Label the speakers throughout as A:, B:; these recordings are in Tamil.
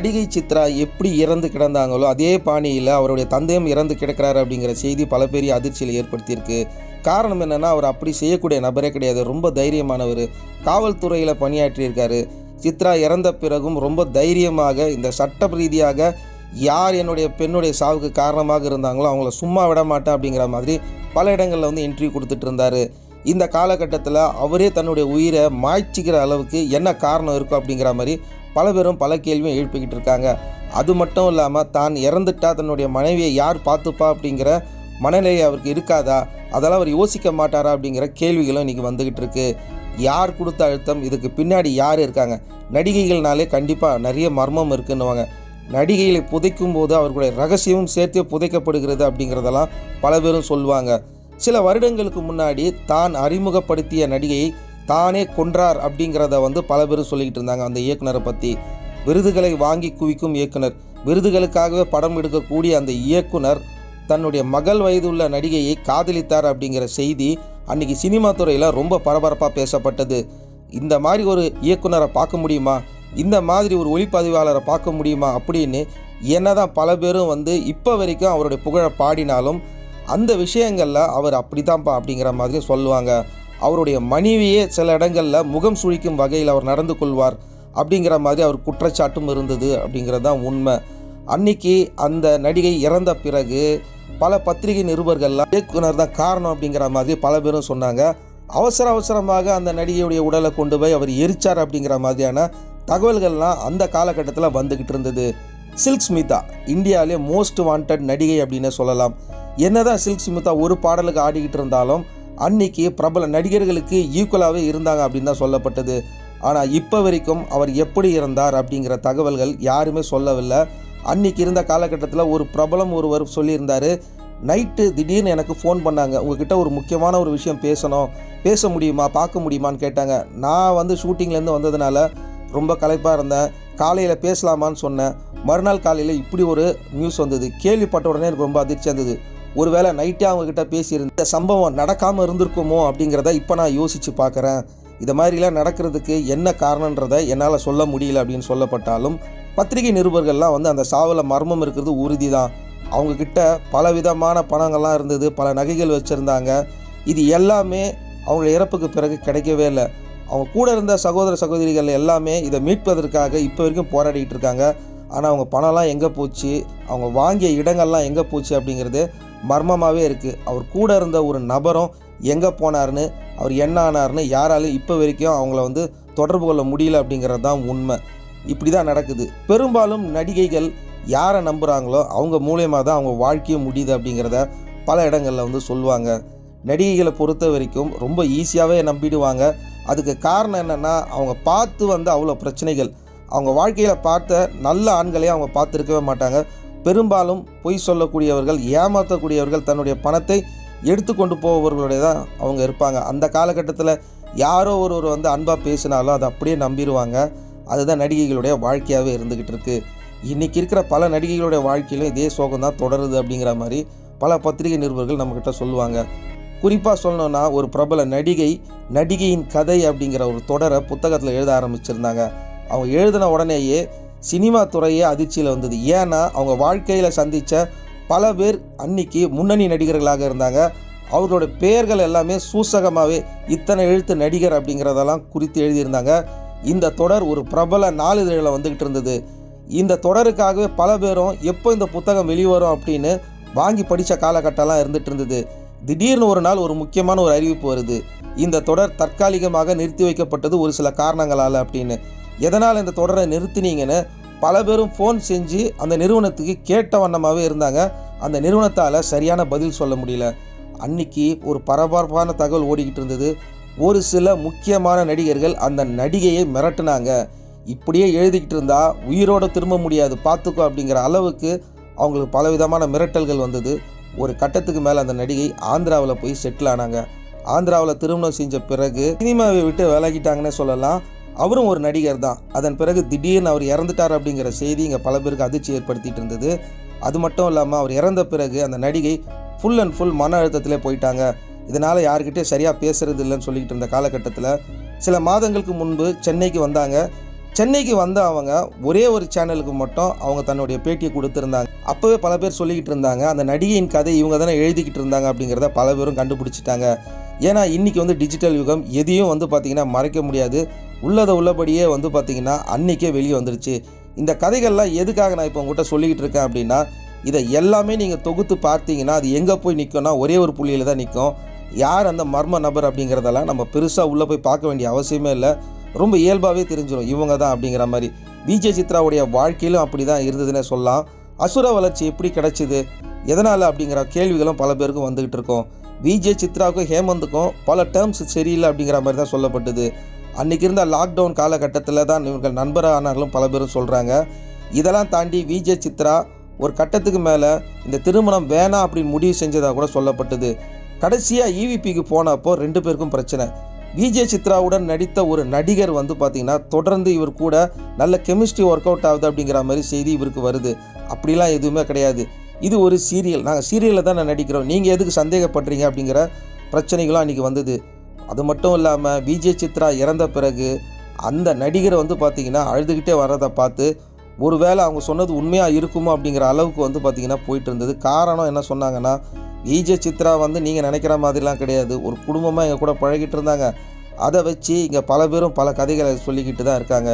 A: நடிகை சித்ரா எப்படி இறந்து கிடந்தாங்களோ அதே பாணியில் அவருடைய தந்தையும் இறந்து கிடக்கிறாரு அப்படிங்கிற செய்தி பல பெரிய அதிர்ச்சியில் ஏற்படுத்தியிருக்கு. காரணம் என்னென்னா அவர் அப்படி செய்யக்கூடிய நபரே கிடையாது. ரொம்ப தைரியமானவர். காவல்துறையில் பணியாற்றியிருக்காரு. சித்ரா இறந்த பிறகும் ரொம்ப தைரியமாக இந்த சட்ட ரீதியாக யார் என்னுடைய பெண்ணுடைய சாவுக்கு காரணமாக இருந்தாங்களோ அவங்கள சும்மா விட மாட்டேன் அப்படிங்கிற மாதிரி பல இடங்களில் வந்து இன்டர்வியூ கொடுத்துட்டு இருந்தார். இந்த காலகட்டத்தில் அவரே தன்னுடைய உயிரை மாய்ச்சிக்கிற அளவுக்கு என்ன காரணம் இருக்கும் அப்படிங்கிற மாதிரி பல பேரும் பல கேள்வியும் எழுப்பிக்கிட்டு இருக்காங்க. அது மட்டும் இல்லாமல் தான் இறந்துட்டா தன்னுடைய மனைவியை யார் பார்த்துப்பா அப்படிங்கிற மனநிலை அவருக்கு இருக்காதா? அதெல்லாம் அவர் யோசிக்க மாட்டாரா அப்படிங்கிற கேள்விகளும் இன்றைக்கி வந்துக்கிட்டு இருக்கு. யார் கொடுத்த அழுத்தம்? இதுக்கு பின்னாடி யார் இருக்காங்க? நடிகைகள்னாலே கண்டிப்பாக நிறைய மர்மம் இருக்குன்னுவாங்க. நடிகைகளை புதைக்கும் போது அவர்களுடைய ரகசியமும் சேர்த்தே புதைக்கப்படுகிறது அப்படிங்கிறதெல்லாம் பல பேரும் சொல்லுவாங்க. சில வருடங்களுக்கு முன்னாடி தான் அறிமுகப்படுத்திய நடிகையை தானே கொன்றார் அப்படிங்கிறத வந்து பல பேரும் சொல்லிக்கிட்டு இருந்தாங்க. அந்த இயக்குனரை பற்றி விருதுகளை வாங்கி குவிக்கும் இயக்குனர் விருதுகளுக்காகவே படம் எடுக்கக்கூடிய அந்த இயக்குனர் தன்னுடைய மகள் வயதுள்ள நடிகையை காதலித்தார் அப்படிங்கிற செய்தி அன்னைக்கு சினிமா துறையில் ரொம்ப பரபரப்பாக பேசப்பட்டது. இந்த மாதிரி ஒரு இயக்குனரை பார்க்க முடியுமா? இந்த மாதிரி ஒரு ஒளிப்பதிவாளரை பார்க்க முடியுமா? அப்படின்னு என்னதான் பல பேரும் வந்து இப்போ வரைக்கும் அவருடைய புகழை பாடினாலும் அந்த விஷயங்களில் அவர் அப்படித்தான்ப்பா அப்படிங்கிற மாதிரி சொல்லுவாங்க. அவருடைய மனைவியே சில இடங்களில் முகம் சுழிக்கும் வகையில் அவர் நடந்து கொள்வார் அப்படிங்கிற மாதிரி அவர் குற்றச்சாட்டும் இருந்தது அப்படிங்கிறது தான் உண்மை. அன்னைக்கு அந்த நடிகை இறந்த பிறகு பல பத்திரிகை நிருபர்கள்லாம் இயக்குனர் தான் காரணம் அப்படிங்கிற மாதிரி பல பேரும் சொன்னாங்க. அவசர அவசரமாக அந்த நடிகையுடைய உடலை கொண்டு போய் அவர் எரிச்சார் அப்படிங்கிற மாதிரியான தகவல்கள்லாம் அந்த காலகட்டத்தில் வந்துக்கிட்டு இருந்தது. சில்க் ஸ்மிதா இந்தியாவிலே மோஸ்ட் வாண்டட் நடிகை அப்படின்னு சொல்லலாம். என்னதான் சில்க் ஸ்மிதா ஒரு பாடலுக்கு ஆடிக்கிட்டு இருந்தாலும் அன்னைக்கு பிரபல நடிகர்களுக்கு ஈக்குவலாகவே இருந்தாங்க அப்படின்னு தான் சொல்லப்பட்டது. ஆனால் இப்போ வரைக்கும் அவர் எப்படி இருந்தார் அப்படிங்கிற தகவல்கள் யாருமே சொல்லவில்லை. அன்னைக்கு இருந்த காலகட்டத்தில் ஒரு பிரபலம் ஒருவர் சொல்லியிருந்தார் நைட்டு திடீர்னு எனக்கு ஃபோன் பண்ணாங்க. உங்ககிட்ட ஒரு முக்கியமான ஒரு விஷயம் பேசணும். பேச முடியுமா? பார்க்க முடியுமான்னு கேட்டாங்க. நான் வந்து ஷூட்டிங்லேருந்து வந்ததுனால ரொம்ப களைப்பாக இருந்தேன். காலையில் பேசலாமான்னு சொன்னேன். மறுநாள் காலையில் இப்படி ஒரு நியூஸ் வந்தது. கேள்விப்பட்ட உடனே எனக்கு ரொம்ப அதிர்ச்சி இருந்தது. ஒருவேளை நைட்டே அவங்கக்கிட்ட பேசியிருந்த சம்பவம் நடக்காமல் இருந்திருக்குமோ அப்படிங்கிறத இப்போ நான் யோசித்து பார்க்குறேன். இது மாதிரிலாம் நடக்கிறதுக்கு என்ன காரணன்றதை என்னால் சொல்ல முடியல அப்படின்னு சொல்லப்பட்டாலும் பத்திரிகை நிருபர்கள்லாம் வந்து அந்த சாவில் மர்மம் இருக்கிறது உறுதி தான் அவங்கக்கிட்ட பல விதமான பணங்கள்லாம் இருந்தது பல நகைகள் வச்சுருந்தாங்க. இது எல்லாமே அவங்க இறப்புக்கு பிறகு கிடைக்கவே இல்லை. அவங்க கூட இருந்த சகோதர சகோதரிகள் எல்லாமே இதை மீட்பதற்காக இப்போ வரைக்கும் போராடிட்டு இருக்காங்க. ஆனால் அவங்க பணம்லாம் எங்கே போச்சு? அவங்க வாங்கிய இடங்கள்லாம் எங்கே போச்சு அப்படிங்கிறது மர்மமாகவே இருக்குது அவர் கூட இருந்த ஒரு நபரும் எங்கே போனார்னு அவர் என்ன ஆனார்னு யாராலும் இப்போ வரைக்கும் அவங்கள வந்து தொடர்பு கொள்ள முடியல அப்படிங்கிறது தான் உண்மை. இப்படி தான் நடக்குது. பெரும்பாலும் நடிகைகள் யாரை நம்புகிறாங்களோ அவங்க மூலயமா தான் அவங்க வாழ்க்கையும் முடியுது அப்படிங்கிறத பல இடங்களில் வந்து சொல்லுவாங்க. நடிகைகளை பொறுத்த வரைக்கும் ரொம்ப ஈஸியாகவே நம்பிடுவாங்க. அதுக்கு காரணம் என்னென்னா அவங்க பார்த்து வந்த அவ்வளோ பிரச்சனைகள். அவங்க வாழ்க்கையில் பார்த்த நல்ல ஆண்களையும் அவங்க பார்த்துருக்கவே மாட்டாங்க. பெரும்பாலும் பொய் சொல்லக்கூடியவர்கள் ஏமாற்றக்கூடியவர்கள் தன்னுடைய பணத்தை எடுத்துக்கொண்டு போபவர்களுடைய தான் அவங்க இருப்பாங்க. அந்த காலகட்டத்தில் யாரோ ஒருவர் வந்து அன்பாக பேசினாலும் அதை அப்படியே நம்பிடுவாங்க அதுதான் நடிகைகளுடைய வாழ்க்கையாகவே இருந்துக்கிட்டு இருக்குது இன்றைக்கி இருக்கிற பல நடிகைகளுடைய வாழ்க்கையிலும் இதே சோகம் தான் தொடருது அப்படிங்கிற மாதிரி பல பத்திரிகை நிருபர்கள் நம்மக்கிட்ட சொல்லுவாங்க. குறிப்பாக சொல்லணும்னா ஒரு பிரபல நடிகை நடிகையின் கதை அப்படிங்கிற ஒரு தொடரை புத்தகத்தில் எழுத ஆரம்பிச்சிருந்தாங்க. அவங்க எழுதின உடனேயே சினிமா துறையே அதிர்ச்சியில் வந்தது. ஏன்னா அவங்க வாழ்க்கையில் சந்தித்த பல பேர் அன்னைக்கு முன்னணி நடிகர்களாக இருந்தாங்க. அவர்களோட பெயர்கள் எல்லாமே சூசகமாகவே இத்தனை எழுத்து நடிகர் அப்படிங்கிறதெல்லாம் குறித்து எழுதியிருந்தாங்க. இந்த தொடர் ஒரு பிரபல நாளிதழில் வந்துக்கிட்டு இருந்தது. இந்த தொடருக்காகவே பல பேரும் எப்போ இந்த புத்தகம் வெளிவரும் அப்படின்னு வாங்கி படித்த காலகட்டம்லாம் இருந்துகிட்டு இருந்தது. திடீர்னு ஒரு நாள் ஒரு முக்கியமான ஒரு அறிவிப்பு வருது. இந்த தொடர் தற்காலிகமாக நிறுத்தி வைக்கப்பட்டது ஒரு சில காரணங்களால் அப்படின்னு. எதனால் இந்த தொடரை நிறுத்தினீங்கன்னு பல பேரும் ஃபோன் செஞ்சு அந்த நிறுவனத்துக்கு கேட்ட வண்ணமாகவே இருந்தாங்க. அந்த நிறுவனத்தால் சரியான பதில் சொல்ல முடியல. அன்னைக்கு ஒரு பரபரப்பான தகவல் ஓடிக்கிட்டு இருந்தது. ஒரு சில முக்கியமான நடிகர்கள் அந்த நடிகையை மிரட்டினாங்க. இப்படியே எழுதிக்கிட்டு இருந்தால் உயிரோட திரும்ப முடியாது பார்த்துக்கோ அப்படிங்கிற அளவுக்கு அவங்களுக்கு பலவிதமான மிரட்டல்கள் வந்தது. ஒரு கட்டத்துக்கு மேலே அந்த நடிகை ஆந்திராவில் போய் செட்டில் ஆனாங்க. ஆந்திராவில் திருமணம் செஞ்ச பிறகு சினிமாவை விட்டு விலகிட்டாங்கன்னே சொல்லலாம். அவரும் ஒரு நடிகர் தான். அதன் பிறகு திடீர்னு அவர் இறந்துட்டார் அப்படிங்கிற செய்தி இங்கே பல பேருக்கு அதிர்ச்சி ஏற்படுத்திட்டு இருந்தது. அது மட்டும் இல்லாமல் அவர் இறந்த பிறகு அந்த நடிகை ஃபுல் அண்ட் ஃபுல் மன அழுத்தத்திலே போயிட்டாங்க. இதனால் யாருக்கிட்டே சரியாக பேசுறது இல்லைன்னு சொல்லிக்கிட்டு இருந்த காலகட்டத்தில் சில மாதங்களுக்கு முன்பு சென்னைக்கு வந்தாங்க. சென்னைக்கு வந்த அவங்க ஒரே ஒரு சேனலுக்கு மட்டும் அவங்க தன்னுடைய பேட்டியை கொடுத்துருந்தாங்க. அப்போவே பல பேர் சொல்லிக்கிட்டு இருந்தாங்க அந்த நடிகையின் கதை இவங்க தானே எழுதிக்கிட்டு இருந்தாங்க அப்படிங்கிறத பல பேரும் கண்டுபிடிச்சிட்டாங்க. ஏன்னா இன்றைக்கி வந்து டிஜிட்டல் யுகம் எதையும் வந்து பார்த்திங்கன்னா மறைக்க முடியாது. உள்ளதை உள்ளபடியே வந்து பார்த்திங்கன்னா அன்றைக்கே வெளியே வந்துருச்சு. இந்த கதைகள்லாம் எதுக்காக நான் இப்போ உங்கள்கிட்ட சொல்லிக்கிட்டு இருக்கேன் அப்படின்னா இதை எல்லாமே நீங்கள் தொகுத்து பார்த்தீங்கன்னா அது எங்கே போய் நிற்கும்னா ஒரே ஒரு புள்ளியில் தான் நிற்கும் யார் அந்த மர்ம நபர் அப்படிங்கிறதெல்லாம் நம்ம பெருசாக உள்ளே போய் பார்க்க வேண்டிய அவசியமே இல்லை. ரொம்ப இயல்பாகவே தெரிஞ்சிடும் இவங்க தான் அப்படிங்கிற மாதிரி. விஜய் சித்ராவுடைய வாழ்க்கையிலும் அப்படி தான் இருந்ததுன்னே சொல்லலாம். அசுர வளர்ச்சி எப்படி கிடைச்சிது? எதனால் அப்படிங்கிற கேள்விகளும் பல பேருக்கும் வந்துக்கிட்டு இருக்கோம். விஜய் சித்ராவுக்கும் ஹேமந்துக்கும் பல டேர்ம்ஸ் சரியில்லை அப்படிங்கிற மாதிரி தான் சொல்லப்பட்டது. அன்றைக்கி இருந்த லாக்டவுன் காலகட்டத்தில் தான் இவர்கள் நண்பரானார்களும் பல பேரும் சொல்கிறாங்க இதெல்லாம் தாண்டி விஜே சித்ரா ஒரு கட்டத்துக்கு மேலே இந்த திருமணம் வேணாம் அப்படின்னு முடிவு செஞ்சதாக கூட சொல்லப்பட்டது. கடைசியாக ஈவிபிக்கு போனப்போ ரெண்டு பேருக்கும் பிரச்சனை. விஜய் சித்ராவுடன் நடித்த ஒரு நடிகர் வந்து பார்த்திங்கன்னா தொடர்ந்து இவர் கூட நல்ல கெமிஸ்ட்ரி ஒர்க் அவுட் ஆகுது அப்படிங்கிற மாதிரி செய்தி இவருக்கு வருது. அப்படிலாம் எதுவுமே கிடையாது. இது ஒரு சீரியல் நாங்கள் சீரியலில் தான் நான் நடிக்கிறோம். நீங்கள் எதுக்கு சந்தேகப்படுறீங்க அப்படிங்கிற பிரச்சனைகளும் அன்றைக்கி வந்தது. அது மட்டும் இல்லாமல் விஜய் சித்ரா இறந்த பிறகு அந்த நடிகரை வந்து பார்த்திங்கன்னா அழுதுகிட்டே வர்றதை பார்த்து ஒருவேளை அவங்க சொன்னது உண்மையாக இருக்குமோ அப்படிங்கிற அளவுக்கு வந்து பார்த்திங்கன்னா போயிட்டு இருந்தது. காரணம் என்ன சொன்னாங்கன்னா விஜய் சித்ரா வந்து நீங்கள் நினைக்கிற மாதிரிலாம் கிடையாது. ஒரு குடும்பமாக எங்கள் கூட பழகிட்டு இருந்தாங்க. அதை வச்சு இங்கே பல பேரும் பல கதைகளை சொல்லிக்கிட்டு தான் இருக்காங்க.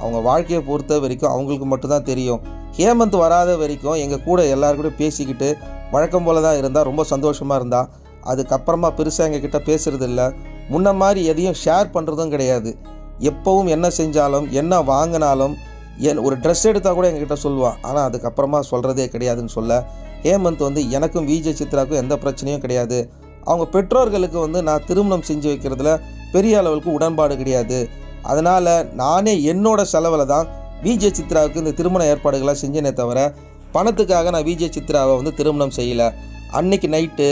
A: அவங்க வாழ்க்கையை பொறுத்த வரைக்கும் அவங்களுக்கு மட்டும்தான் தெரியும். ஹேமந்த் வராத வரைக்கும் எங்கள் கூட எல்லாரும் கூட பேசிக்கிட்டு வழக்கம் போல தான் இருந்தால் ரொம்ப சந்தோஷமாக இருந்தால் அதுக்கப்புறமா பெருசாக எங்கள் கிட்ட பேசுறது இல்லை முன்ன மாதிரி எதையும் ஷேர் பண்ணுறதும் கிடையாது. எப்போவும் என்ன செஞ்சாலும் என்ன வாங்கினாலும் என் ஒரு ட்ரெஸ் எடுத்தால் கூட எங்ககிட்ட சொல்லுவாள் ஆனால் அதுக்கப்புறமா சொல்கிறதே கிடையாதுன்னு சொல்ல. ஹேமந்த் வந்து எனக்கும் விஜய் சித்ராக்கும் எந்த பிரச்சனையும் கிடையாது. அவங்க பெற்றோர்களுக்கு வந்து நான் திருமணம் செஞ்சு வைக்கிறதுல பெரிய அளவுக்கு உடன்பாடு கிடையாது. அதனால் நானே என்னோட செலவில் தான் விஜய் சித்ராவுக்கு இந்த திருமண ஏற்பாடுகளாக செஞ்சேனே தவிர பணத்துக்காக நான் விஜய் சித்ராவை வந்து திருமணம் செய்யலை. அன்னைக்கு நைட்டு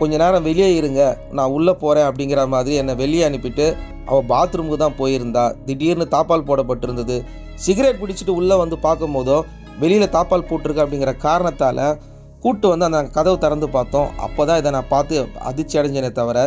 A: கொஞ்ச நேரம் வெளியே இருங்க நான் உள்ளே போகிறேன் அப்படிங்கிற மாதிரி என்னை வெளியே அனுப்பிட்டு அவள் பாத்ரூமுக்கு தான் போயிருந்தா. திடீர்னு தாப்பால் போடப்பட்டிருந்தது. சிகரெட் பிடிச்சிட்டு உள்ளே வந்து பார்க்கும்போதோ வெளியில் தாப்பால் போட்டிருக்கு அப்படிங்கிற காரணத்தால் கூட்டு வந்து அந்த கதவு திறந்து பார்த்தோம். அப்போ தான் இதை நான் பார்த்து அதிர்ச்சி அடைஞ்சேனே தவிர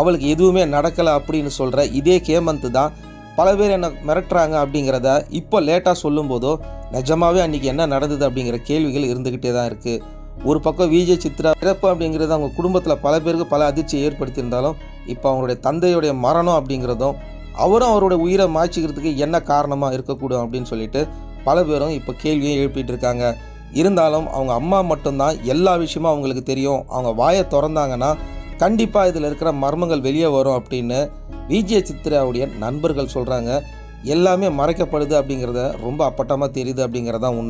A: அவளுக்கு எதுவுமே நடக்கலை அப்படின்னு சொல்கிற இதே கேமந்த் தான் பல பேர் என்னை மிரட்டுறாங்க அப்படிங்கிறத இப்போ லேட்டாக சொல்லும்போதோ நிஜமாகவே அன்றைக்கி என்ன நடந்தது அப்படிங்கிற கேள்விகள் இருந்துக்கிட்டே தான் இருக்குது ஒரு பக்கம் விஜய் சித்ரா இறப்பு அப்படிங்கிறது அவங்க குடும்பத்தில் பல பேருக்கு பல அதிர்ச்சியை ஏற்படுத்தியிருந்தாலும் இப்போ அவங்களுடைய தந்தையுடைய மரணம் அப்படிங்கிறதும் அவரும் அவருடைய உயிரை மாய்ச்சிக்கிறதுக்கு என்ன காரணமாக இருக்கக்கூடும் அப்படின்னு சொல்லிட்டு பல பேரும் இப்போ கேள்வியை எழுப்பிட்டு இருக்காங்க. இருந்தாலும் அவங்க அம்மா மட்டும்தான் எல்லா விஷயமும் அவங்களுக்கு தெரியும். அவங்க வாயை திறந்தாங்கன்னா கண்டிப்பாக இதில் இருக்கிற மர்மங்கள் வெளியே வரும் அப்படின்னு விஜய சித்ராவுடைய நண்பர்கள் சொல்கிறாங்க எல்லாமே மறைக்கப்படுது அப்படிங்கிறத ரொம்ப அப்பட்டமாக தெரியுது அப்படிங்கிறதான் உண்மை.